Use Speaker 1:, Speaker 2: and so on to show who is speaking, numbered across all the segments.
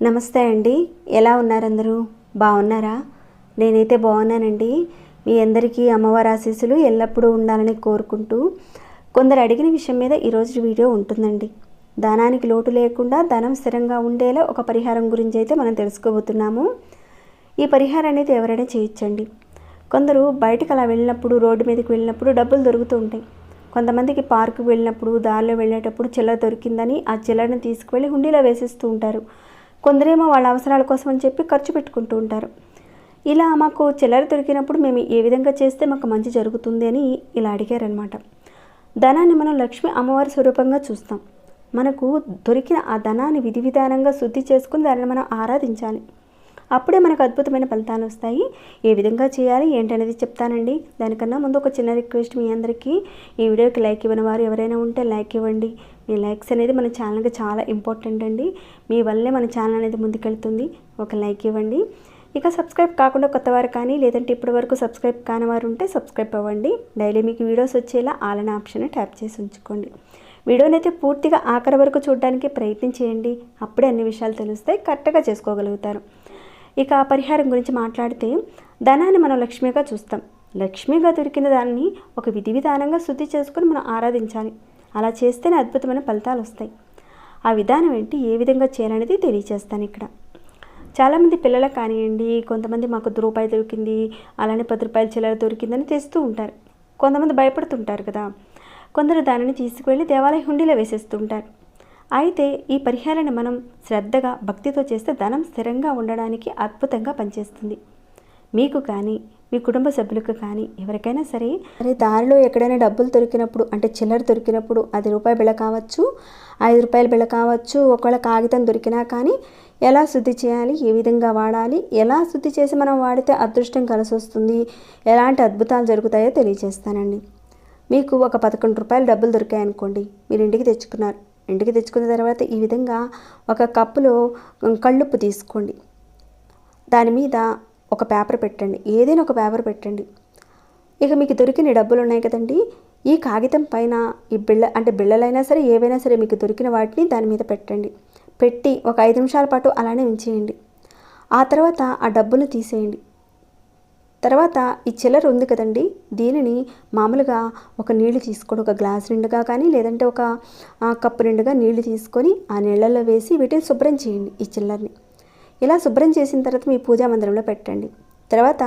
Speaker 1: నమస్తే అండి. ఎలా ఉన్నారందరూ? బాగున్నారా? నేనైతే బాగున్నానండి. మీ అందరికీ అమ్మవారి ఆశీస్సులు ఎల్లప్పుడూ ఉండాలని కోరుకుంటూ కొందరు అడిగిన విషయం మీద ఈరోజు వీడియో ఉంటుందండి. ధనానికి లోటు లేకుండా ధనం స్థిరంగా ఉండేలా ఒక పరిహారం గురించి అయితే మనం తెలుసుకోబోతున్నాము. ఈ పరిహారం అనేది ఎవరైనా చేయొచ్చండి. కొందరు బయటకు అలా వెళ్ళినప్పుడు రోడ్డు మీదకి వెళ్ళినప్పుడు డబ్బులు దొరుకుతూ ఉంటాయి. కొంతమందికి పార్కు వెళ్ళినప్పుడు దారిలో వెళ్ళేటప్పుడు చిల్లర దొరికిందని ఆ చిల్లరని తీసుకువెళ్ళి హుండీలో వేసేస్తూ ఉంటారు. కొందరేమో వాళ్ళ అవసరాల కోసం అని చెప్పి ఖర్చు పెట్టుకుంటూ ఉంటారు. ఇలా మాకు చిల్లర దొరికినప్పుడు మేము ఏ విధంగా చేస్తే మాకు మంచి జరుగుతుంది అని ఇలా అడిగారనమాట ధనాన్ని మనం లక్ష్మి అమ్మవారి స్వరూపంగా చూస్తాం. మనకు దొరికిన ఆ ధనాన్ని విధి విధానంగా శుద్ధి చేసుకుని దానిని మనం ఆరాధించాలి. అప్పుడే మనకు అద్భుతమైన ఫలితాలు వస్తాయి. ఏ విధంగా చేయాలి ఏంటనేది చెప్తానండి. దానికన్నా ముందు ఒక చిన్న రిక్వెస్ట్ మీ అందరికీ. ఈ వీడియోకి లైక్ ఇవ్వని వారు ఎవరైనా ఉంటే లైక్ ఇవ్వండి. మీ లైక్స్ అనేది మన ఛానల్కి చాలా ఇంపార్టెంట్ అండి. మీ వల్లే మన ఛానల్ అనేది ముందుకెళ్తుంది. ఒక లైక్ ఇవ్వండి. ఇక సబ్స్క్రైబ్ కాకుండా కొత్తవారు కానీ లేదంటే ఇప్పటి వరకు సబ్స్క్రైబ్ కాని వారు ఉంటే సబ్స్క్రైబ్ అవ్వండి. డైలీ మీకు వీడియోస్ వచ్చేలా ఆలన ఆప్షన్ ట్యాప్ చేసి ఉంచుకోండి. వీడియోని అయితే పూర్తిగా ఆఖరి వరకు చూడడానికి ప్రయత్నం చేయండి. అప్పుడే అన్ని విషయాలు తెలుస్తాయి. కరెక్ట్గా చేసుకోగలుగుతారు. ఇక ఆ పరిహారం గురించి మాట్లాడితే ధనాన్ని మనం లక్ష్మిగా చూస్తాం. లక్ష్మిగా దొరికిన దాన్ని ఒక విధి విధానంగా శుద్ధి చేసుకొని మనం ఆరాధించాలి. అలా చేస్తేనే అద్భుతమైన ఫలితాలు వస్తాయి. ఆ విధానం ఏంటి? ఏ విధంగా చేయాలనేది తెలియచేస్తాను ఇక్కడ. చాలామంది పిల్లలకు కానివ్వండి కొంతమంది మాకు రూపాయి దొరికింది అలానే పది రూపాయల చిల్లర దొరికిందని తెస్తూ ఉంటారు. కొంతమంది భయపడుతుంటారు కదా. కొందరు దానిని తీసుకువెళ్ళి దేవాలయ హుండీలో వేసేస్తుంటారు అయితే ఈ పరిహారాన్ని మనం శ్రద్ధగా భక్తితో చేస్తే ధనం స్థిరంగా ఉండడానికి అద్భుతంగా పనిచేస్తుంది. మీకు కానీ మీ కుటుంబ సభ్యులకు కానీ ఎవరికైనా సరే అరే దారిలో ఎక్కడైనా డబ్బులు దొరికినప్పుడు అంటే చిల్లర దొరికినప్పుడు అది రూపాయి బిళ్ళ కావచ్చు ఐదు రూపాయల బిళ్ళ కావచ్చు ఒకవేళ కాగితం దొరికినా కానీ ఎలా శుద్ధి చేయాలి ఏ విధంగా వాడాలి ఎలా శుద్ధి చేసి మనం వాడితే అదృష్టం కలిసి వస్తుంది ఎలాంటి అద్భుతాలు జరుగుతాయో తెలియజేస్తానండి. మీకు ఒక పదకొండు రూపాయలు డబ్బులు దొరికాయనుకోండి మీరు ఇంటికి తెచ్చుకున్నారు. ఇంటికి తెచ్చుకున్న తర్వాత ఈ విధంగా ఒక కప్పులో కళ్ళుప్పు తీసుకోండి. దాని మీద ఒక పేపర్ పెట్టండి. ఏదైనా ఒక పేపర్ పెట్టండి. ఇక మీకు దొరికిన డబ్బులు ఉన్నాయి కదండి. ఈ కాగితం పైన ఈ బిళ్ళ అంటే బిళ్ళలైనా సరే ఏవైనా సరే మీకు దొరికిన వాటిని దాని మీద పెట్టండి. పెట్టి ఒక ఐదు నిమిషాల పాటు అలానే ఉంచేయండి. ఆ తర్వాత ఆ డబ్బులు తీసేయండి. తర్వాత ఈ చిల్లర ఉంది కదండి దీనిని మామూలుగా ఒక నీళ్ళు తీసుకోండి ఒక గ్లాస్ నిండుగా కానీ లేదంటే ఒక కప్పు నిండుగా నీళ్ళు తీసుకొని ఆ నీళ్ళల్లో వేసి వీటిని శుభ్రం చేయండి ఈ చిల్లర్ని. ఇలా శుభ్రం చేసిన తర్వాత మీ పూజా మందిరంలో పెట్టండి. తర్వాత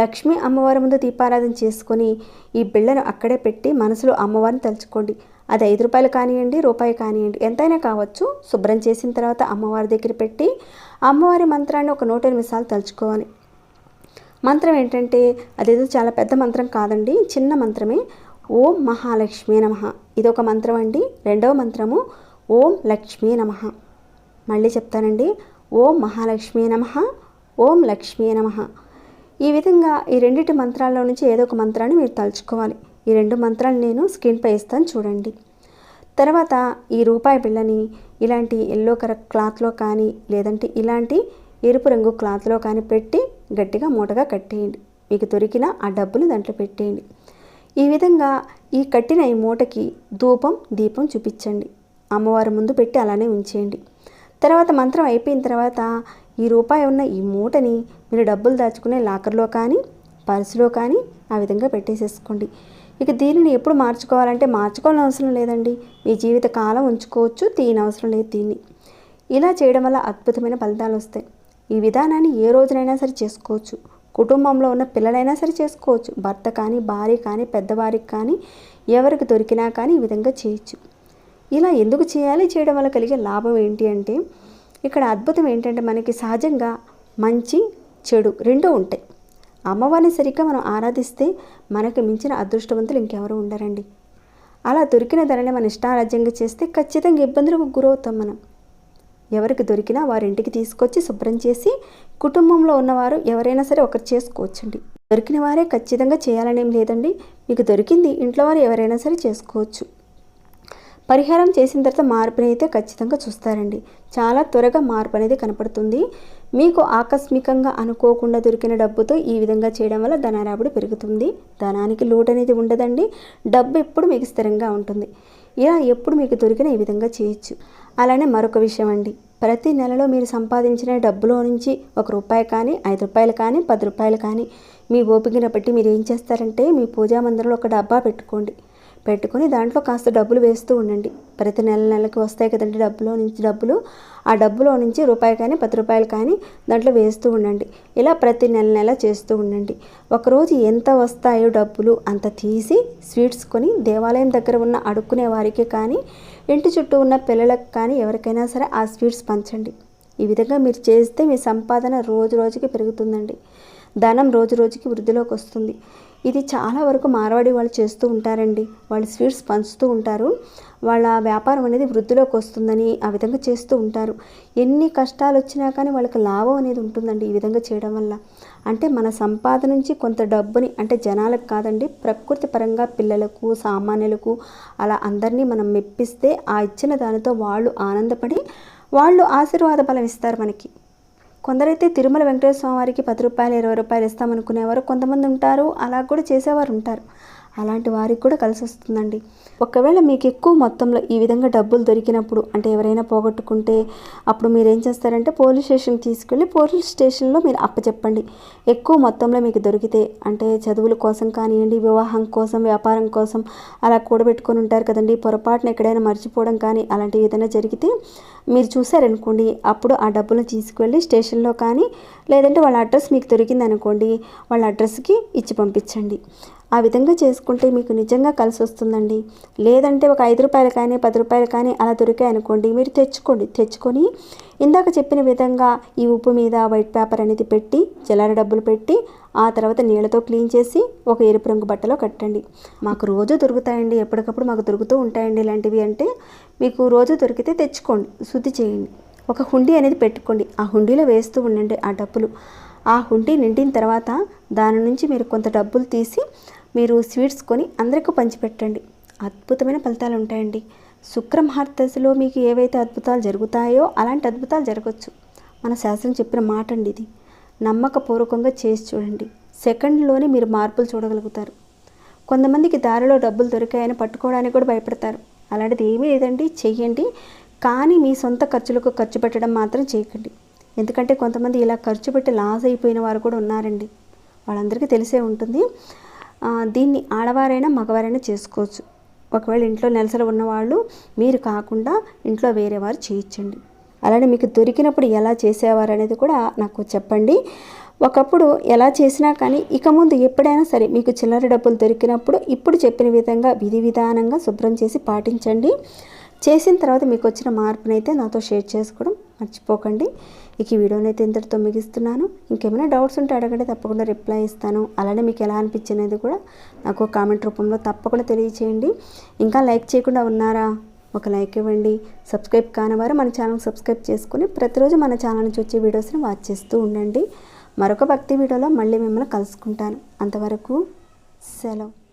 Speaker 1: లక్ష్మీ అమ్మవారి ముందు దీపారాధన చేసుకొని ఈ బిళ్ళను అక్కడే పెట్టి మనసులో అమ్మవారిని తలుచుకోండి. అది ఐదు రూపాయలు కానివ్వండి రూపాయి కానివ్వండి ఎంతైనా కావచ్చు. శుభ్రం చేసిన తర్వాత అమ్మవారి దగ్గర పెట్టి అమ్మవారి మంత్రాన్ని ఒక నూట ఎనిమిది సార్లు తలుచుకోవాలి. మంత్రం ఏంటంటే అదేదో చాలా పెద్ద మంత్రం కాదండి చిన్న మంత్రమే. ఓం మహాలక్ష్మీ నమ. ఇది ఒక మంత్రం అండి. రెండవ మంత్రము ఓం లక్ష్మీ నమ. మళ్ళీ చెప్తానండి. ఓం మహాలక్ష్మీ నమ ఓం లక్ష్మీ నమ. ఈ విధంగా ఈ రెండిటి మంత్రాల్లో నుంచి ఏదో ఒక మంత్రాన్ని మీరు తలుచుకోవాలి. ఈ రెండు మంత్రాలు నేను స్క్రీన్పై ఇస్తాను చూడండి. తర్వాత ఈ రూపాయి బిళ్ళని ఇలాంటి ఎల్లో కలర్ క్లాత్లో కానీ లేదంటే ఇలాంటి ఎరుపు రంగు క్లాత్లో కానీ పెట్టి గట్టిగా మూటగా కట్టేయండి. మీకు దొరికిన ఆ డబ్బులు దాంట్లో పెట్టేయండి. ఈ విధంగా ఈ కట్టిన ఈ మూటకి ధూపం దీపం చూపించండి. అమ్మవారి ముందు పెట్టి అలానే ఉంచేయండి. తర్వాత మంత్రం అయిపోయిన తర్వాత ఈ రూపాయి ఉన్న ఈ మూటని మీరు డబ్బులు దాచుకునే లాకర్లో కానీ పర్సులో కానీ ఆ విధంగా పెట్టేసేసుకోండి. ఇక దీనిని ఎప్పుడు మార్చుకోవాలంటే మార్చుకోవాలని అవసరం లేదండి. మీ జీవిత కాలం ఉంచుకోవచ్చు తీయని అవసరం లేదు దీన్ని. ఇలా చేయడం వల్ల అద్భుతమైన ఫలితాలు వస్తాయి. ఈ విధానాన్ని ఏ రోజునైనా సరే చేసుకోవచ్చు. కుటుంబంలో ఉన్న పిల్లలైనా సరే చేసుకోవచ్చు. భర్త కానీ భార్య కానీ పెద్దవారికి కానీ ఎవరికి దొరికినా కానీ ఈ విధంగా చేయొచ్చు. ఇలా ఎందుకు చేయాలి? చేయడం వల్ల కలిగే లాభం ఏంటి అంటే ఇక్కడ అద్భుతం ఏంటంటే మనకి సహజంగా మంచి చెడు రెండూ ఉంటాయి. అమ్మవారిని సరిగ్గా మనం ఆరాధిస్తే మనకు మించిన అదృష్టవంతులు ఇంకెవరు ఉండరండి. అలా దొరికిన ధరని మన ఇష్టారాజ్యంగా చేస్తే ఖచ్చితంగా ఇబ్బందులకు గురవుతాం మనం. ఎవరికి దొరికినా వారి ఇంటికి తీసుకొచ్చి శుభ్రం చేసి కుటుంబంలో ఉన్నవారు ఎవరైనా సరే ఒకరు చేసుకోవచ్చండి. దొరికిన వారే ఖచ్చితంగా చేయాలనేం లేదండి. మీకు దొరికింది ఇంట్లో వారు ఎవరైనా సరే చేసుకోవచ్చు. పరిహారం చేసిన తర్వాత మార్పుని అయితే ఖచ్చితంగా చూస్తారండి. చాలా త్వరగా మార్పు అనేది కనపడుతుంది. మీకు ఆకస్మికంగా అనుకోకుండా దొరికిన డబ్బుతో ఈ విధంగా చేయడం వల్ల ధనరాబడి పెరుగుతుంది. ధనానికి లోటు అనేది ఉండదండి. డబ్బు ఎప్పుడు మీకు స్థిరంగా ఉంటుంది. ఇలా ఎప్పుడు మీకు దొరికిన ఈ విధంగా చేయొచ్చు. అలానే మరొక విషయం అండి. ప్రతి నెలలో మీరు సంపాదించిన డబ్బులో నుంచి ఒక రూపాయి కానీ ఐదు రూపాయలు కానీ పది రూపాయలు కానీ మీ ఓపికను బట్టి మీరు ఏం చేస్తారంటే మీ పూజా మందిరంలో ఒక డబ్బా పెట్టుకోండి. పెట్టుకొని దాంట్లో కాస్త డబ్బులు వేస్తూ ఉండండి. ప్రతి నెల నెలకి వస్తాయి కదండి డబ్బులో నుంచి డబ్బులు. ఆ డబ్బులో నుంచి రూపాయి కానీ పది రూపాయలు కానీ దాంట్లో వేస్తూ ఉండండి. ఇలా ప్రతి నెల నెల చేస్తూ ఉండండి. ఒకరోజు ఎంత వస్తాయో డబ్బులు అంత తీసి స్వీట్స్ కొని దేవాలయం దగ్గర ఉన్న అడుక్కునే వారికి కానీ ఇంటి చుట్టూ ఉన్న పిల్లలకు కానీ ఎవరికైనా సరే ఆ స్వీట్స్ పంచండి. ఈ విధంగా మీరు చేస్తే మీ సంపాదన రోజు రోజుకి పెరుగుతుందండి. ధనం రోజు రోజుకి వృద్ధిలోకి వస్తుంది. ఇది చాలా వరకు మార్వాడి వాళ్ళు చేస్తూ ఉంటారండి. వాళ్ళు స్వీట్స్ పంచుతూ ఉంటారు. వాళ్ళ వ్యాపారం అనేది వృద్ధిలోకి వస్తుందని ఆ విధంగా చేస్తూ ఉంటారు. ఎన్ని కష్టాలు వచ్చినా కానీ వాళ్ళకి లాభం అనేది ఉంటుందండి ఈ విధంగా చేయడం వల్ల. అంటే మన సంపాదన నుంచి కొంత డబ్బుని అంటే జనాలకు కాదండి ప్రకృతి పరంగా పిల్లలకు సామాన్యులకు అలా అందరినీ మనం మెప్పిస్తే ఆ ఇచ్చిన దానితో వాళ్ళు ఆనందపడి వాళ్ళు ఆశీర్వాద బలం ఇస్తారు మనకి. కొందరైతే తిరుమల వెంకటేశ్వర స్వామి వారికి పది రూపాయలు ఇరవై రూపాయలు ఇస్తామనుకునేవారు. కొంతమంది ఉంటారు అలా కూడా చేసేవారు ఉంటారు. అలాంటి వారికి కూడా కలిసి వస్తుందండి ఒకవేళ మీకు ఎక్కువ మొత్తంలో ఈ విధంగా డబ్బులు దొరికినప్పుడు అంటే ఎవరైనా పోగొట్టుకుంటే అప్పుడు మీరు ఏం చేస్తారంటే పోలీస్ స్టేషన్కి తీసుకెళ్ళి పోలీస్ స్టేషన్లో మీరు అప్పచెప్పండి. ఎక్కువ మొత్తంలో మీకు దొరికితే అంటే చదువుల కోసం కానివ్వండి వివాహం కోసం వ్యాపారం కోసం అలా కూడబెట్టుకొని ఉంటారు కదండి. పొరపాటున ఎక్కడైనా మర్చిపోవడం కానీ అలాంటివి ఏదైనా జరిగితే మీరు చూసారనుకోండి అప్పుడు ఆ డబ్బులు తీసుకువెళ్ళి స్టేషన్లో కానీ లేదంటే వాళ్ళ అడ్రస్ మీకు దొరికింది అనుకోండి వాళ్ళ అడ్రస్కి ఇచ్చి పంపించండి. ఆ విధంగా చేసుకుంటే మీకు నిజంగా కలిసి వస్తుందండి. లేదంటే ఒక ఐదు రూపాయలు కానీ పది రూపాయలు కానీ అలా దొరికాయి అనుకోండి మీరు తెచ్చుకోండి. తెచ్చుకొని ఇందాక చెప్పిన విధంగా ఈ ఉప్పు మీద వైట్ పేపర్ అనేది పెట్టి జలార డబ్బులు పెట్టి ఆ తర్వాత నీళ్ళతో క్లీన్ చేసి ఒక ఎరుపు రంగు బట్టలో కట్టండి. మాకు రోజు దొరుకుతాయండి. ఎప్పటికప్పుడు మాకు దొరుకుతూ ఉంటాయండి ఇలాంటివి అంటే మీకు రోజు దొరికితే తెచ్చుకోండి. శుద్ధి చేయండి. ఒక హుండీ అనేది పెట్టుకోండి. ఆ హుండీలో వేస్తూ ఉండండి ఆ డబ్బులు. ఆ హుండీ నిండిన తర్వాత దాని నుంచి మీరు కొంత డబ్బులు తీసి మీరు స్వీట్స్ కొని అందరికీ పంచిపెట్టండి. అద్భుతమైన ఫలితాలు ఉంటాయండి. శుక్రమహార్దశలో మీకు ఏవైతే అద్భుతాలు జరుగుతాయో అలాంటి అద్భుతాలు జరగవచ్చు మన శాస్త్రం చెప్పిన మాట అండి ఇది. నమ్మకపూర్వకంగా చేసి చూడండి. సెకండ్లోనే మీరు మార్పులు చూడగలుగుతారు. కొంతమందికి దారిలో డబ్బులు దొరికాయని పట్టుకోవడానికి కూడా భయపడతారు. అలాంటిది ఏమీ లేదండి. చెయ్యండి. కానీ మీ సొంత ఖర్చులకు ఖర్చు పెట్టడం మాత్రం చేయకండి. ఎందుకంటే కొంతమంది ఇలా ఖర్చు పెట్టి లాస్ అయిపోయిన వారు కూడా ఉన్నారండి. వాళ్ళందరికీ తెలిసే ఉంటుంది. దీన్ని ఆడవారైనా మగవారైనా చేసుకోవచ్చు. ఒకవేళ ఇంట్లో నెలసలు ఉన్నవాళ్ళు మీరు కాకుండా ఇంట్లో వేరే వారు చేయించండి. అలానే మీకు దొరికినప్పుడు ఎలా చేసేవారు అనేది కూడా నాకు చెప్పండి. ఒకప్పుడు ఎలా చేసినా కానీ ఇక ముందు ఎప్పుడైనా సరే మీకు చిల్లర డబ్బులు దొరికినప్పుడు ఇప్పుడు చెప్పిన విధంగా విధి విధానంగా శుభ్రం చేసి పాటించండి. చేసిన తర్వాత మీకు వచ్చిన మార్పునైతే నాతో షేర్ చేసుకోవడం మర్చిపోకండి. ఇక ఈ వీడియోని అయితే ఇంతటితో ముగిస్తున్నాను. ఇంకేమైనా డౌట్స్ ఉంటే అడగండి తప్పకుండా రిప్లై ఇస్తాను. అలానే మీకు ఎలా అనిపించినది కూడా నాకు కామెంట్ రూపంలో తప్పకుండా తెలియచేయండి. ఇంకా లైక్ చేయకుండా ఉన్నారా? ఒక లైక్ ఇవ్వండి. సబ్స్క్రైబ్ కానివారు మన ఛానల్ సబ్స్క్రైబ్ చేసుకుని ప్రతిరోజు మన ఛానల్ నుంచి వచ్చే వీడియోస్ని వాచ్ చేస్తూ ఉండండి. మరొక భక్తి వీడియోలో మళ్ళీ మిమ్మల్ని కలుసుకుంటాను. అంతవరకు సెలవు.